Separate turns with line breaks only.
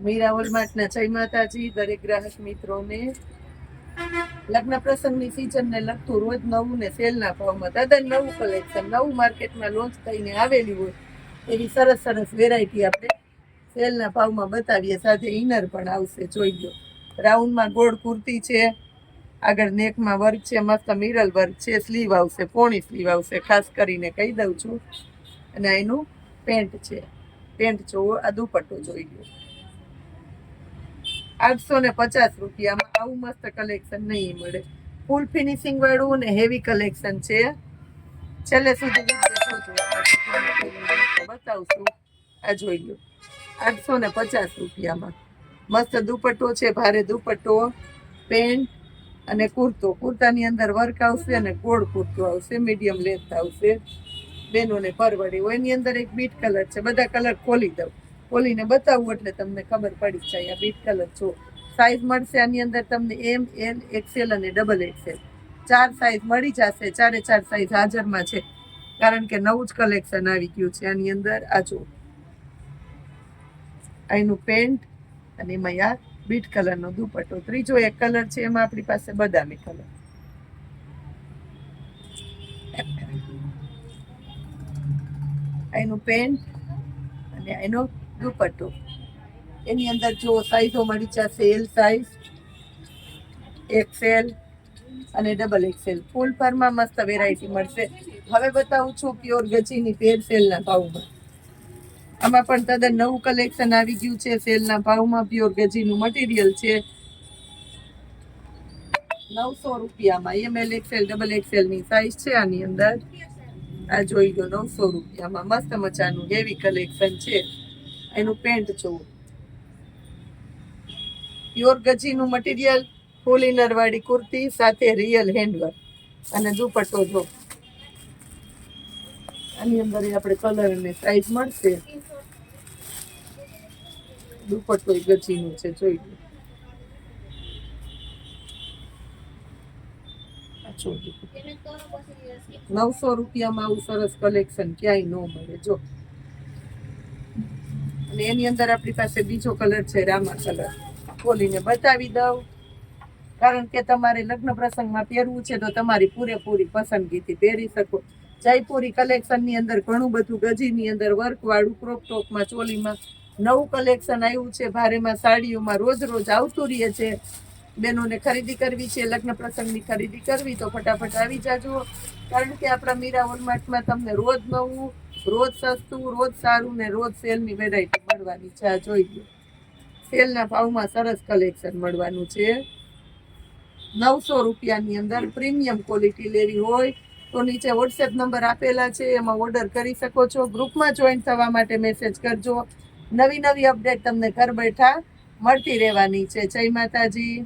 મીરા હોલમાર્ટના જય માતાજી, દરેક ગ્રાહક મિત્રોને. લગ્ન પ્રસંગની સિઝનને લગતું રોજ નવું ને સેલના ભાવમાં તદ્દન નવું કલેક્શન નવું માર્કેટમાં લોન્ચ થઈને આવેલી હોય એવી સરસ સરસ વેરાયટી આપણે સેલના ભાવમાં બતાવીએ. સાથે ઇનર પણ આવશે, જોઈ લો. રાઉન્ડમાં ગોળ કુર્તી છે, આગળ નેકમાં વર્ક છે, મસ્ત મિરલ વર્ક છે સ્લીવ આવશે, પોણી સ્લીવ આવશે. ખાસ કરીને કહી દઉં છું. અને એનું પેન્ટ છે. પેન્ટ જોવો, આ દુપટ્ટો જોઈ લો. આઠસો ને પચાસ રૂપિયામાં આવું મસ્ત કલેક્શન નહીં મળે. ફૂલ ફિનિશિંગ વાળું ને હેવી કલેક્શન છે. છેલ્લે સુધી બતાવશું. આ જોઈ લો. આઠસો ને પચાસ રૂપિયામાં. મસ્ત દુપટ્ટો છે, ભારે દુપટ્ટો, પેન્ટ અને કુર્તો. કુર્તાની અંદર વર્ક આવશે અને ગોળ કુર્તો આવશે મીડિયમ લેન્થ આવશે. બેનોને પરવડે. હોય એની અંદર એક બીટ કલર છે. બધા કલર ખોલી દઉં. ખોલીને બતાવું એટલે તમને ખબર પડી જાય આ બીટ કલર. છો સાઇઝ મળશે આની અંદર તમને એમ એલ એક્સેલ અને ડબલ એક્સેલ ચાર સાઇઝ મળી જશે, ચારે ચાર સાઇઝ હાજરમાં છે. કારણ કે નવું જ કલેક્શન આવી ગયું છે આની અંદર. આ જો એનું પેન્ટ અને એમાં આ બીટ કલરનો દુપટ્ટો. ત્રીજો એક કલર છે, એમાં આપણી પાસે બદામી કલર. એનું પેન્ટ અને એનો દુપટ્ટો. એની અંદર જો સાઈઝો મળી જશે એલ સાઈઝ એક્સેલ અને ડબલ એક્સેલ ફૂલ પરમાં મસ્ત વેરાયટી મળશે. હવે બતાવું છું પ્યોર ગચીની પેર સેલના ભાવમાં. આમાં પણ તદ્દન નવું કલેક્શન આવી ગયું છે સેલના ભાવમાં. પ્યોર ગજીનું મટીરિયલ છે. નવસો રૂપિયામાં એમએલ એક્સેલ ડબલ એક્સેલની સાઈઝ છે આની અંદર. આ જોઈ લો નવસો રૂપિયામાં. મસ્ત મજાનું હેવી કલેક્શન છે. એનું પેન્ટ જોવું. પ્યોર ગજીનું મટીરિયલ ફૂલ ઇનરવાળી કુર્તી, સાથે રિયલ હેન્ડવર્ક અને દુપટ્ટો જો. આની અંદર આપણે કલર અને સાઈઝ મળશે. દુપટ્ટો ગજીનું છે, જોઈ લો. નવસો રૂપિયામાં આવું સરસ કલેક્શન ક્યાંય ન મળે, જો. અને એની અંદર આપણી પાસે બીજો કલર છે, રામા કલર. ખોલીને બતાવી દઉં. કારણ કે તમારે લગ્ન પ્રસંગમાં પહેરવું છે, તો તમારી પૂરેપૂરી પસંદગીથી પહેરી શકો. જયપુરી કલેક્શનની અંદર ઘણું બધું, ગજીની અંદર વર્કવાળું ક્રોપ ટોપમાં ચોલીમાં નવું કલેક્શન આવ્યું છે. ભારેમાં સાડીઓમાં રોજ રોજ આવતું રહે છે. બહેનોને ખરીદી કરવી છે, લગ્ન પ્રસંગની ખરીદી કરવી, તો ફટાફટ આવી જાજો. કારણ કે આપણા મીરા હોલમાર્ટમાં તમને રોજ નવું, રોજ સસ્તું, રોજ સારું ને રોજ સેલની વેરાયટી મળવાની છે. આ સેલના ભાવમાં સરસ કલેક્શન મળવાનું છે. નવસો રૂપિયાની અંદર પ્રીમિયમ ક્વોલિટી લેવી હોય તો નીચે વોટ્સએપ નંબર આપેલા છે. એમાં ઓર્ડર કરી શકો છો. ગ્રુપમાં જોઈન થવા માટે મેસેજ કરજો. નવી નવી અપડેટ તમને ઘર બેઠા મળતી રહેવાની છે. જય માતાજી.